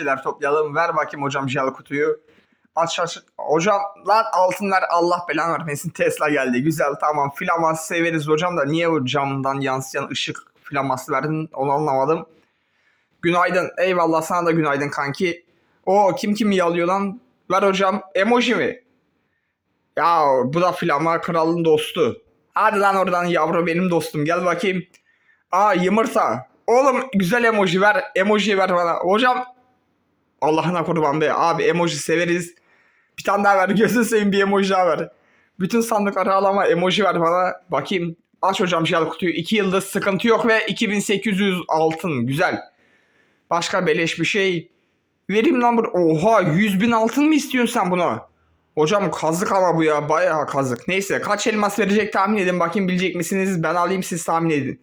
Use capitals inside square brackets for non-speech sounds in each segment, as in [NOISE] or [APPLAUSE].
şeyler toplayalım. Ver bakayım hocam jel kutuyu. Aç aç. Hocam lan altın ver Allah belanı vermesin. Tesla geldi. Güzel tamam. Flamas severiz hocam da niye o camdan yansıyan ışık flaması verdin onu anlamadım. Günaydın. Eyvallah sana da günaydın kanki. O kim kimi yalıyor lan? Ver hocam. Emoji mi? Ya bu da Flama kralın dostu. Hadi lan oradan yavru benim dostum gel bakayım. Aa yumurta. Oğlum güzel emoji ver. Emoji ver bana. Hocam Allah'ına kurban be. Abi emoji severiz. Bir tane daha ver. [LAUGHS] Gözünü seveyim bir emoji daha ver. Bütün sandıkları al ama emoji ver bana. Bakayım. Aç hocam jel kutuyu. 2 yıldız sıkıntı yok ve 2800 altın. Güzel. Başka beleş bir şey. Vereyim lan bu. Oha 100 bin altın mı istiyorsun sen buna? Hocam kazık ama bu ya. Bayağı kazık. Neyse kaç elmas verecek tahmin edin. Bakayım bilecek misiniz? Ben alayım siz tahmin edin.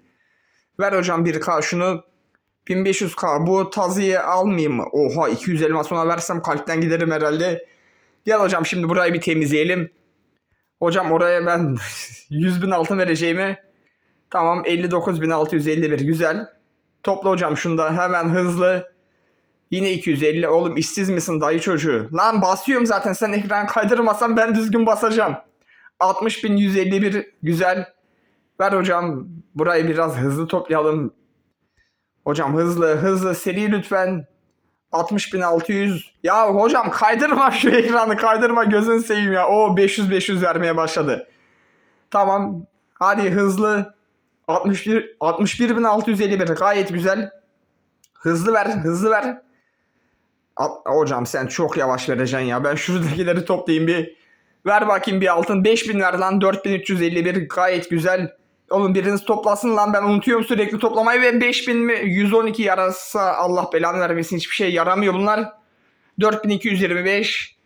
Ver hocam 1K şunu. 1500K bu tazıyı almayayım mı? Oha 200 elmas ona versem kalpten giderim herhalde. Gel hocam şimdi burayı bir temizleyelim. Hocam oraya ben [LAUGHS] 100 bin altın vereceğimi. Tamam 59.651 güzel. Topla hocam şunu da hemen hızlı. Yine 250. Oğlum işsiz misin dayı çocuğu? Lan basıyorum zaten sen ekran kaydırmasan ben düzgün basacağım. 60.151 güzel. Ver hocam burayı biraz hızlı toplayalım. Hocam hızlı hızlı seri lütfen. 60.600. Ya hocam kaydırma [LAUGHS] şu ekranı kaydırma gözünü seveyim ya. O 500 500 vermeye başladı. Tamam. Hadi hızlı. 61 61.651 gayet güzel. Hızlı ver, hızlı ver. Al- hocam sen çok yavaş vereceksin ya. Ben şuradakileri toplayayım bir. Ver bakayım bir altın. 5000 ver lan. 4351 gayet güzel. Oğlum biriniz toplasın lan ben unutuyorum sürekli toplamayı ve 5000 mi 112 yarasa Allah belanı vermesin hiçbir şey yaramıyor bunlar. 4225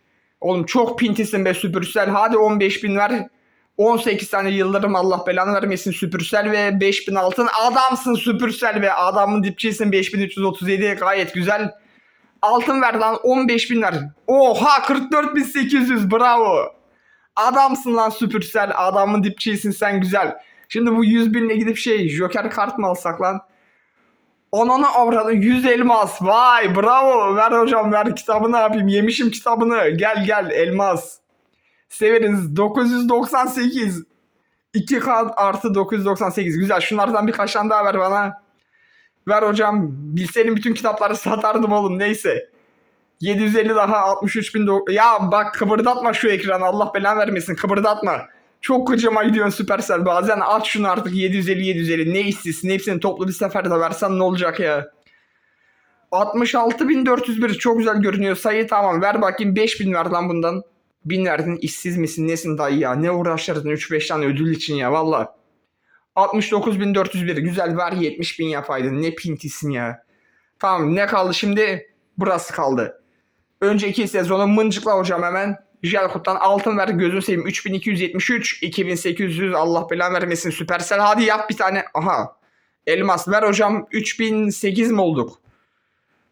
Oğlum çok pintisin be Süpürsel hadi 15000 ver. 18 tane yıldırım Allah belanı vermesin Süpürsel ve 5000 altın adamsın Süpürsel ve adamın dipçisin 5337 gayet güzel. Altın ver lan 15000 ver. Oha 44800 bravo. Adamsın lan Süpürsel adamın dipçisin sen güzel. Şimdi bu 100 binle gidip şey Joker kart mı alsak lan? Onana avradı 100 elmas. Vay bravo. Ver hocam ver kitabını yapayım. Yemişim kitabını. Gel gel elmas. Severiz. 998. 2K artı 998. Güzel. Şunlardan birkaç tane daha ver bana. Ver hocam. Bilsenin bütün kitapları satardım oğlum. Neyse. 750 daha 63 bin. Ya bak kıpırdatma şu ekranı. Allah belanı vermesin. Kıpırdatma. Çok gıcıma gidiyorsun Supercell. Bazen aç şunu artık 750 750. Ne istesin hepsini toplu bir seferde versen ne olacak ya? 66.401 çok güzel görünüyor. Sayı tamam. Ver bakayım 5000 ver lan bundan. 1000 verdin. işsiz misin? Nesin dayı ya? Ne uğraşırdın 3-5 tane ödül için ya valla. 69.401 güzel ver 70.000 yapaydın. Ne pintisin ya. Tamam ne kaldı şimdi? Burası kaldı. Önceki sezonu mıncıkla hocam hemen. Jelkut'tan altın ver gözünü seveyim. 3273, 2800 Allah belanı vermesin Süpersel. Hadi yap bir tane. Aha. Elmas ver hocam. 3008 mi olduk?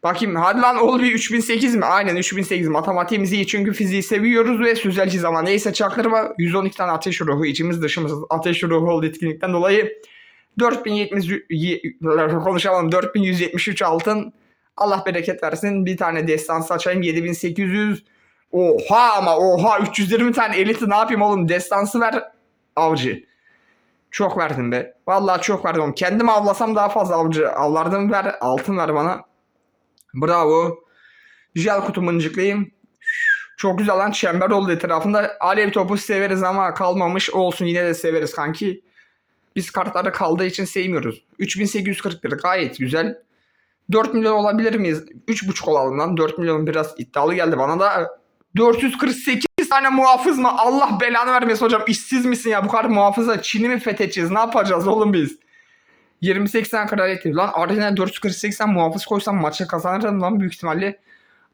Bakayım hadi lan ol bir 3008 mi? Aynen 3008 matematiğimiz iyi çünkü fiziği seviyoruz ve sözelci zaman. Neyse çaktırma 112 tane ateş ruhu içimiz dışımız ateş ruhu oldu etkinlikten dolayı 4070 y- konuşalım 4173 altın Allah bereket versin bir tane destansı açayım 7800 Oha ama oha 320 tane eliti ne yapayım oğlum destansı ver avcı. Çok verdim be. Vallahi çok verdim. oğlum. Kendim avlasam daha fazla avcı avlardım ver altın ver bana. Bravo. Jel kutu mıncıklayayım. Çok güzel lan çember oldu etrafında. Alev topu severiz ama kalmamış olsun yine de severiz kanki. Biz kartları kaldığı için sevmiyoruz. 3841 gayet güzel. 4 milyon olabilir miyiz? 3,5 olalım lan. 4 milyon biraz iddialı geldi bana da. 448 tane muhafız mı? Allah belanı vermesin hocam. İşsiz misin ya? Bu kadar muhafızla Çin'i mi fethedeceğiz? Ne yapacağız oğlum biz? 28 tane kraliyet Lan Arden'e 448 tane muhafız koysam maçı kazanırım lan büyük ihtimalle.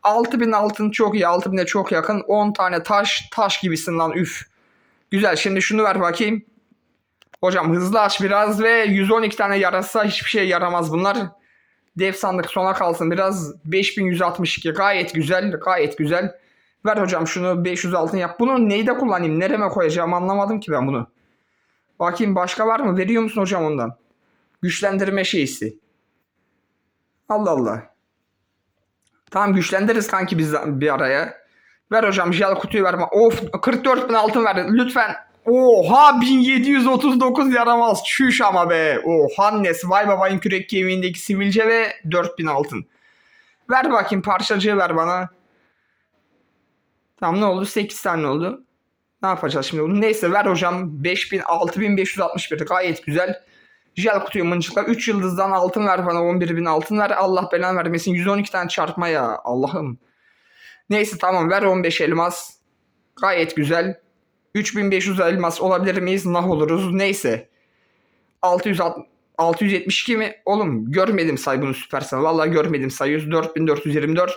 6000 altın çok iyi. 6000'e çok yakın. 10 tane taş. Taş gibisin lan üf. Güzel şimdi şunu ver bakayım. Hocam hızlı aç biraz ve 112 tane yarasa hiçbir şey yaramaz bunlar. Dev sandık sona kalsın biraz. 5162 gayet güzel gayet güzel. Ver hocam şunu 500 altın yap. Bunu neyde kullanayım? Nereme koyacağım anlamadım ki ben bunu. Bakayım başka var mı? Veriyor musun hocam ondan? Güçlendirme şeysi. Allah Allah. Tamam güçlendiririz kanki biz bir araya. Ver hocam jel kutuyu verme. Of 44 bin altın ver lütfen. Oha 1739 yaramaz. Çüş ama be. Oh Hannes vay babayın kürek kemiğindeki sivilce ve 4000 altın. Ver bakayım parçacığı ver bana. Tamam ne oldu? 8 tane oldu. Ne yapacağız şimdi bunu? Neyse ver hocam. 5000 6561 gayet güzel. Jel kutuyu mıncıkla. 3 yıldızdan altın ver bana. 11.000 altın ver. Allah belanı vermesin. 112 tane çarpma ya. Allah'ım. Neyse tamam ver 15 elmas. Gayet güzel. 3500 elmas olabilir miyiz? Nah oluruz. Neyse. 600 672 mi? Oğlum görmedim say bunu süpersen. Vallahi görmedim say. 104.424.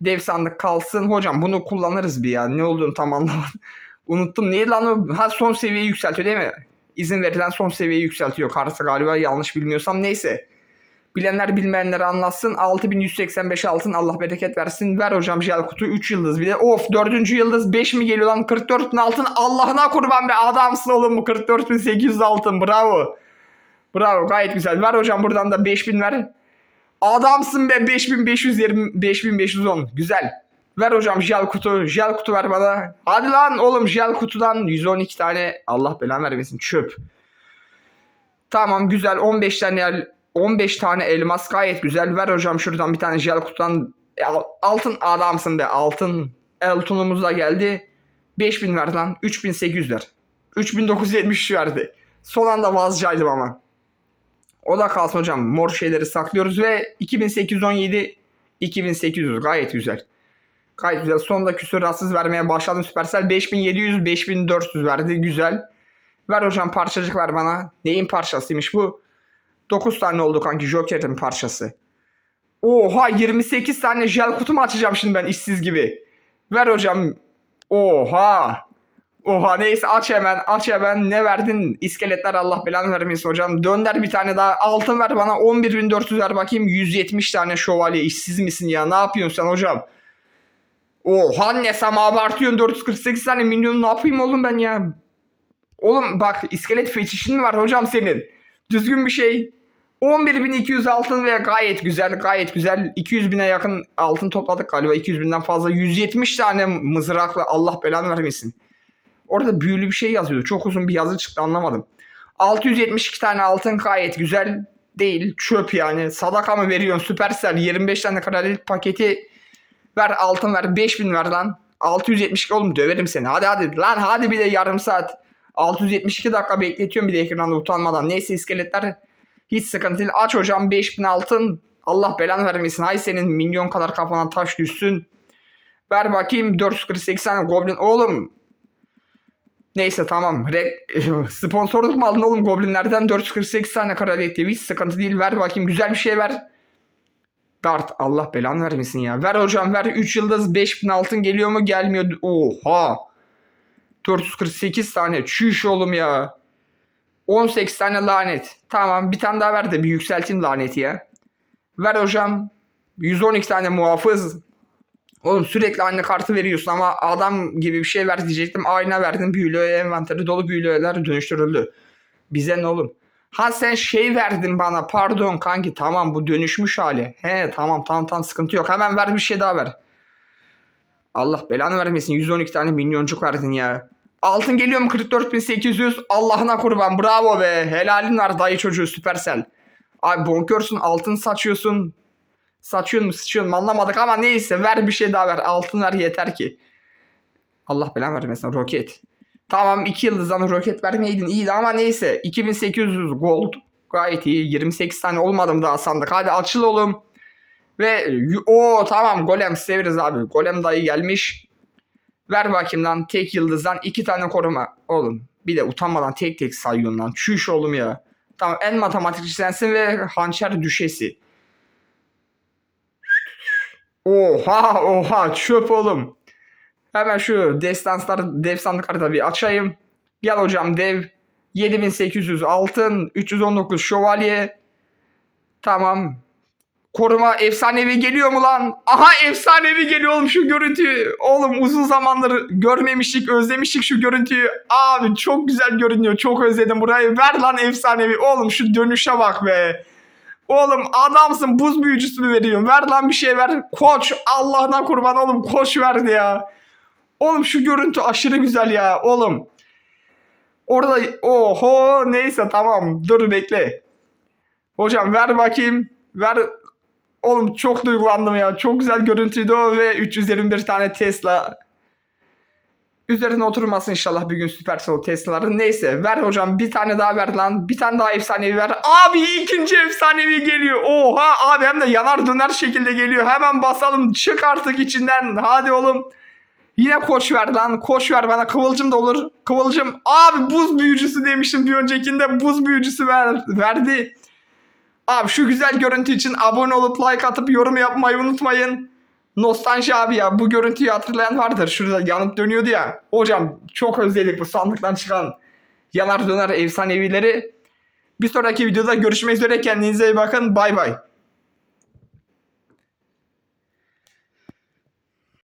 Dev sandık kalsın. Hocam bunu kullanırız bir ya. Ne olduğunu tam anlamadım. [LAUGHS] Unuttum. Neydi lan o? Ha son seviyeyi yükseltiyor değil mi? İzin verilen son seviyeyi yükseltiyor. Kartı galiba yanlış bilmiyorsam. Neyse. Bilenler bilmeyenler anlatsın. 6185 altın Allah bereket versin. Ver hocam jel kutu 3 yıldız bir de. Of 4. yıldız 5 mi geliyor lan 44 bin altın. Allah'ına kurban be adamsın oğlum bu 44.800 altın bravo. Bravo gayet güzel. Ver hocam buradan da 5000 ver. Adamsın be 5520 5510 güzel. Ver hocam jel kutu. Jel kutu ver bana. Hadi lan oğlum jel kutudan 112 tane Allah belanı vermesin çöp. Tamam güzel 15 tane el- 15 tane elmas gayet güzel. Ver hocam şuradan bir tane jel kutudan E, al- altın adamsın be altın. Eltonumuz da geldi. 5000 ver lan. 3800 ver. 3973 verdi. Son anda vazgeçtim ama. O da kalsın hocam. Mor şeyleri saklıyoruz ve 2817 2800 gayet güzel. Gayet güzel. Sonunda küsuratsız vermeye başladım Supercell. 5700 5400 verdi. Güzel. Ver hocam parçacık ver bana. Neyin parçasıymış bu? 9 tane oldu kanki Joker'in parçası. Oha 28 tane jel kutu mu açacağım şimdi ben işsiz gibi. Ver hocam. Oha. Oha neyse aç hemen aç hemen. Ne verdin? İskeletler Allah belanı vermesin hocam. Dönder bir tane daha. Altın ver bana. 11.400 ver bakayım. 170 tane şövalye. İşsiz misin ya? Ne yapıyorsun sen hocam? Oha ne sen abartıyorsun? 448 tane milyon ne yapayım oğlum ben ya? Oğlum bak iskelet fetişin mi var hocam senin. Düzgün bir şey. 11.200 altın ve gayet güzel gayet güzel. 200 bine yakın altın topladık galiba. 200 binden fazla. 170 tane mızrakla Allah belanı vermesin Orada büyülü bir şey yazıyordu. Çok uzun bir yazı çıktı anlamadım. 672 tane altın gayet güzel değil. Çöp yani. Sadaka mı veriyorsun? Supercell 25 tane kraliçe paketi ver altın ver 5000 ver lan. 672 oğlum döverim seni. Hadi hadi lan hadi bir de yarım saat. 672 dakika bekletiyorum bir de ekranda utanmadan. Neyse iskeletler hiç sıkıntı değil. Aç hocam 5000 altın. Allah belanı vermesin. Hay senin milyon kadar kafana taş düşsün. Ver bakayım 448 tane goblin. Oğlum Neyse tamam. Re- [LAUGHS] sponsorluk mu aldın oğlum Goblinlerden 448 tane kraliyet TV. Sıkıntı değil. Ver bakayım güzel bir şey ver. Dart Allah belanı vermesin ya. Ver hocam ver 3 yıldız 5000 altın geliyor mu gelmiyor. Oha. 448 tane. Çüş oğlum ya. 18 tane lanet. Tamam bir tane daha ver de bir yükselteyim laneti ya. Ver hocam. 112 tane muhafız. Oğlum sürekli aynı kartı veriyorsun ama adam gibi bir şey ver diyecektim. Ayna verdin büyülü envanteri dolu büyülüler dönüştürüldü. Bize ne oğlum? Ha sen şey verdin bana pardon kanki tamam bu dönüşmüş hali. He tamam tamam tamam sıkıntı yok hemen ver bir şey daha ver. Allah belanı vermesin 112 tane milyoncuk verdin ya. Altın geliyor mu 44.800 Allah'ına kurban bravo be helalin var dayı çocuğu süpersel. Abi bonkörsün altın saçıyorsun Saçıyorsun mu sıçıyorsun mu anlamadık ama neyse ver bir şey daha ver. Altın ver yeter ki. Allah belanı vermesin roket. Tamam 2 yıldızdan roket vermeydin iyiydi ama neyse. 2800 gold gayet iyi. 28 tane olmadım daha sandık. Hadi açıl oğlum. Ve o tamam golem severiz abi. Golem dayı gelmiş. Ver bakayım lan tek yıldızdan iki tane koruma. Oğlum bir de utanmadan tek tek sayıyorsun lan. Çüş oğlum ya. Tamam en matematikçi sensin ve hançer düşesi. Oha oha çöp oğlum. Hemen şu destanslar dev sandıkları bir açayım. Gel hocam dev. 7800 altın. 319 şövalye. Tamam. Koruma efsanevi geliyor mu lan? Aha efsanevi geliyor oğlum şu görüntü. Oğlum uzun zamandır görmemiştik, özlemiştik şu görüntüyü. Abi çok güzel görünüyor. Çok özledim burayı. Ver lan efsanevi. Oğlum şu dönüşe bak be. Oğlum adamsın buz büyücüsünü veriyorum. Ver lan bir şey ver. Koç Allah'ına kurban oğlum koç verdi ya. Oğlum şu görüntü aşırı güzel ya oğlum. Orada oho neyse tamam dur bekle. Hocam ver bakayım. Ver. Oğlum çok duygulandım ya. Çok güzel görüntüydü o ve 321 tane Tesla. Üzerine oturmasın inşallah bir gün Supercell Tesla'ların. Neyse ver hocam bir tane daha ver lan. Bir tane daha efsanevi ver. Abi ikinci efsanevi geliyor. Oha abi hem de yanar döner şekilde geliyor. Hemen basalım çık artık içinden. Hadi oğlum. Yine koş ver lan. Koş ver bana. Kıvılcım da olur. Kıvılcım. Abi buz büyücüsü demiştim bir öncekinde. Buz büyücüsü ver, verdi. Abi şu güzel görüntü için abone olup like atıp yorum yapmayı unutmayın. Nostalji abi ya bu görüntüyü hatırlayan vardır. Şurada yanıp dönüyordu ya. Hocam çok özledik bu sandıktan çıkan yanar döner efsanevileri. Bir sonraki videoda görüşmek üzere kendinize iyi bakın. Bay bay.